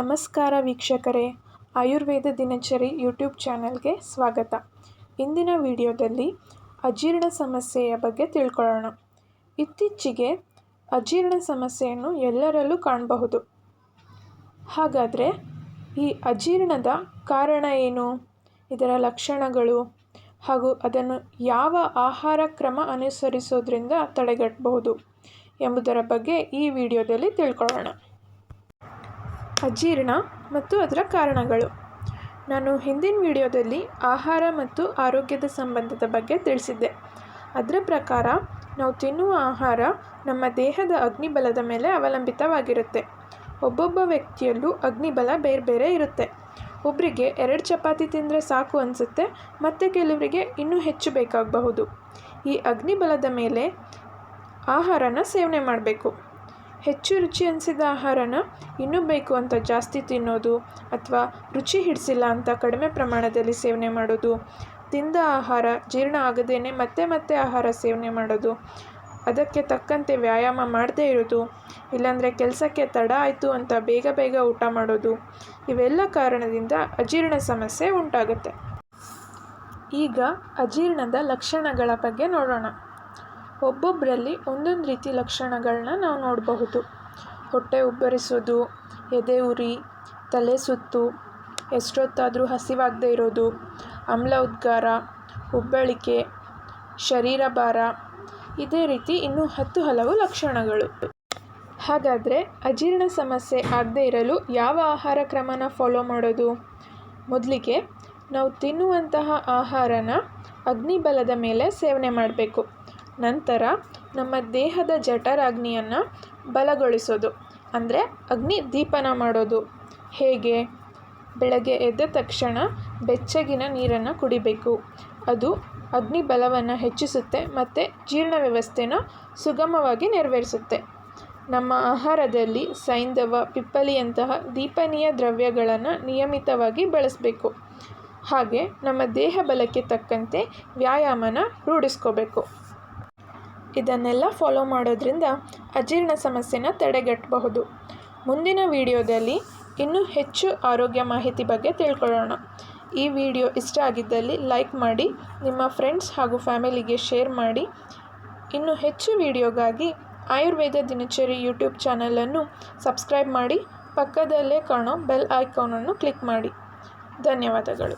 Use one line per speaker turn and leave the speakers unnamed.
ನಮಸ್ಕಾರ ವೀಕ್ಷಕರೇ. ಆಯುರ್ವೇದ ದಿನಚರಿ ಯೂಟ್ಯೂಬ್ ಚಾನಲ್ಗೆ ಸ್ವಾಗತ. ಇಂದಿನ ವಿಡಿಯೋದಲ್ಲಿ ಅಜೀರ್ಣ ಸಮಸ್ಯೆಯ ಬಗ್ಗೆ ತಿಳ್ಕೊಳ್ಳೋಣ. ಇತ್ತೀಚೆಗೆ ಅಜೀರ್ಣ ಸಮಸ್ಯೆಯನ್ನು ಎಲ್ಲರಲ್ಲೂ ಕಾಣಬಹುದು. ಹಾಗಾದರೆ ಈ ಅಜೀರ್ಣದ ಕಾರಣ ಏನು? ಇದರ ಲಕ್ಷಣಗಳು ಹಾಗೂ ಅದನ್ನು ಯಾವ ಆಹಾರ ಕ್ರಮ ಅನುಸರಿಸೋದ್ರಿಂದ ತಡೆಗಟ್ಟಬಹುದು ಎಂಬುದರ ಬಗ್ಗೆ ಈ ವಿಡಿಯೋದಲ್ಲಿ ತಿಳ್ಕೊಳ್ಳೋಣ. ಅಜೀರ್ಣ ಮತ್ತು ಅದರ ಕಾರಣಗಳು. ನಾನು ಹಿಂದಿನ ವಿಡಿಯೋದಲ್ಲಿ ಆಹಾರ ಮತ್ತು ಆರೋಗ್ಯದ ಸಂಬಂಧದ ಬಗ್ಗೆ ತಿಳಿಸಿದ್ದೆ. ಅದರ ಪ್ರಕಾರ, ನಾವು ತಿನ್ನುವ ಆಹಾರ ನಮ್ಮ ದೇಹದ ಅಗ್ನಿಬಲದ ಮೇಲೆ ಅವಲಂಬಿತವಾಗಿರುತ್ತೆ. ಒಬ್ಬೊಬ್ಬ ವ್ಯಕ್ತಿಯಲ್ಲೂ ಅಗ್ನಿಬಲ ಬೇರೆ ಬೇರೆ ಇರುತ್ತೆ. ಒಬ್ಬರಿಗೆ ಎರಡು ಚಪಾತಿ ತಿಂದರೆ ಸಾಕು ಅನಿಸುತ್ತೆ, ಮತ್ತು ಕೆಲವರಿಗೆ ಇನ್ನೂ ಹೆಚ್ಚು ಬೇಕಾಗಬಹುದು. ಈ ಅಗ್ನಿಬಲದ ಮೇಲೆ ಆಹಾರನ ಸೇವನೆ ಮಾಡಬೇಕು. ಹೆಚ್ಚು ರುಚಿ ಅನಿಸಿದ ಆಹಾರನ ಇನ್ನೂ ಬೇಕು ಅಂತ ಜಾಸ್ತಿ ತಿನ್ನೋದು ಅಥವಾ ರುಚಿ ಹಿಡಿಸಿಲ್ಲ ಅಂತ ಕಡಿಮೆ ಪ್ರಮಾಣದಲ್ಲಿ ಸೇವನೆ ಮಾಡೋದು. ತಿಂದ ಆಹಾರ ಜೀರ್ಣ ಆಗದೇನೆ ಮತ್ತೆ ಮತ್ತೆ ಆಹಾರ ಸೇವನೆ ಮಾಡೋದು. ಅದಕ್ಕೆ ತಕ್ಕಂತೆ ವ್ಯಾಯಾಮ ಮಾಡದೇ ಇರೋದು. ಇಲ್ಲಾಂದರೆ ಕೆಲಸಕ್ಕೆ ತಡ ಆಯಿತು ಅಂತ ಬೇಗ ಬೇಗ ಊಟ ಮಾಡೋದು. ಇವೆಲ್ಲ ಕಾರಣದಿಂದ ಅಜೀರ್ಣ ಸಮಸ್ಯೆ ಉಂಟಾಗುತ್ತೆ. ಈಗ ಅಜೀರ್ಣದ ಲಕ್ಷಣಗಳ ಬಗ್ಗೆ ನೋಡೋಣ. ಒಬ್ಬೊಬ್ಬರಲ್ಲಿ ಒಂದೊಂದು ರೀತಿ ಲಕ್ಷಣಗಳನ್ನ ನಾವು ನೋಡಬಹುದು. ಹೊಟ್ಟೆ ಉಬ್ಬರಿಸೋದು, ಎದೆ ಉರಿ, ತಲೆ ಸುತ್ತು, ಎಷ್ಟೊತ್ತಾದರೂ ಹಸಿವಾಗದೇ ಇರೋದು, ಅಮ್ಲ ಉದ್ಗಾರ ಉಬ್ಬಳಿಕೆ ಶರೀರ ಭಾರ, ಇದೇ ರೀತಿ ಇನ್ನೂ ಹತ್ತು ಹಲವು ಲಕ್ಷಣಗಳು. ಹಾಗಾದರೆ ಅಜೀರ್ಣ ಸಮಸ್ಯೆ ಆಗದೇ ಇರಲು ಯಾವ ಆಹಾರ ಕ್ರಮನ ಫಾಲೋ ಮಾಡೋದು? ಮೊದಲಿಗೆ ನಾವು ತಿನ್ನುವಂತಹ ಆಹಾರನ ಅಗ್ನಿಬಲದ ಮೇಲೆ ಸೇವನೆ ಮಾಡಬೇಕು. ನಂತರ ನಮ್ಮ ದೇಹದ ಜಠರಾಗ್ನಿಯನ್ನು ಬಲಗೊಳಿಸೋದು, ಅಂದರೆ ಅಗ್ನಿ ದೀಪನ ಮಾಡೋದು. ಹೇಗೆ? ಬೆಳಗ್ಗೆ ಎದ್ದ ತಕ್ಷಣ ಬೆಚ್ಚಗಿನ ನೀರನ್ನು ಕುಡಿಬೇಕು. ಅದು ಅಗ್ನಿ ಬಲವನ್ನು ಹೆಚ್ಚಿಸುತ್ತೆ ಮತ್ತು ಜೀರ್ಣ ವ್ಯವಸ್ಥೆನ ಸುಗಮವಾಗಿ ನೆರವೇರಿಸುತ್ತೆ. ನಮ್ಮ ಆಹಾರದಲ್ಲಿ ಸೈಂಧವ, ಪಿಪ್ಪಲಿಯಂತಹ ದೀಪನೀಯ ದ್ರವ್ಯಗಳನ್ನು ನಿಯಮಿತವಾಗಿ ಬಳಸಬೇಕು. ಹಾಗೆ ನಮ್ಮ ದೇಹ ಬಲಕ್ಕೆ ತಕ್ಕಂತೆ ವ್ಯಾಯಾಮನ ರೂಢಿಸ್ಕೋಬೇಕು. ಇದನ್ನೆಲ್ಲ ಫಾಲೋ ಮಾಡೋದ್ರಿಂದ ಅಜೀರ್ಣ ಸಮಸ್ಯೆನ ತಡೆಗಟ್ಟಬಹುದು. ಮುಂದಿನ ವಿಡಿಯೋದಲ್ಲಿ ಇನ್ನೂ ಹೆಚ್ಚು ಆರೋಗ್ಯ ಮಾಹಿತಿ ಬಗ್ಗೆ ತಿಳ್ಕೊಳ್ಳೋಣ. ಈ ವಿಡಿಯೋ ಇಷ್ಟ ಆಗಿದ್ದಲ್ಲಿ ಲೈಕ್ ಮಾಡಿ, ನಿಮ್ಮ ಫ್ರೆಂಡ್ಸ್ ಹಾಗೂ ಫ್ಯಾಮಿಲಿಗೆ ಶೇರ್ ಮಾಡಿ. ಇನ್ನು ಹೆಚ್ಚು ವಿಡಿಯೋಗಾಗಿ ಆಯುರ್ವೇದ ದಿನಚರಿ ಯೂಟ್ಯೂಬ್ ಚಾನಲನ್ನು ಸಬ್ಸ್ಕ್ರೈಬ್ ಮಾಡಿ, ಪಕ್ಕದಲ್ಲೇ ಕಾಣೋ ಬೆಲ್ ಐಕಾನನ್ನು ಕ್ಲಿಕ್ ಮಾಡಿ. ಧನ್ಯವಾದಗಳು.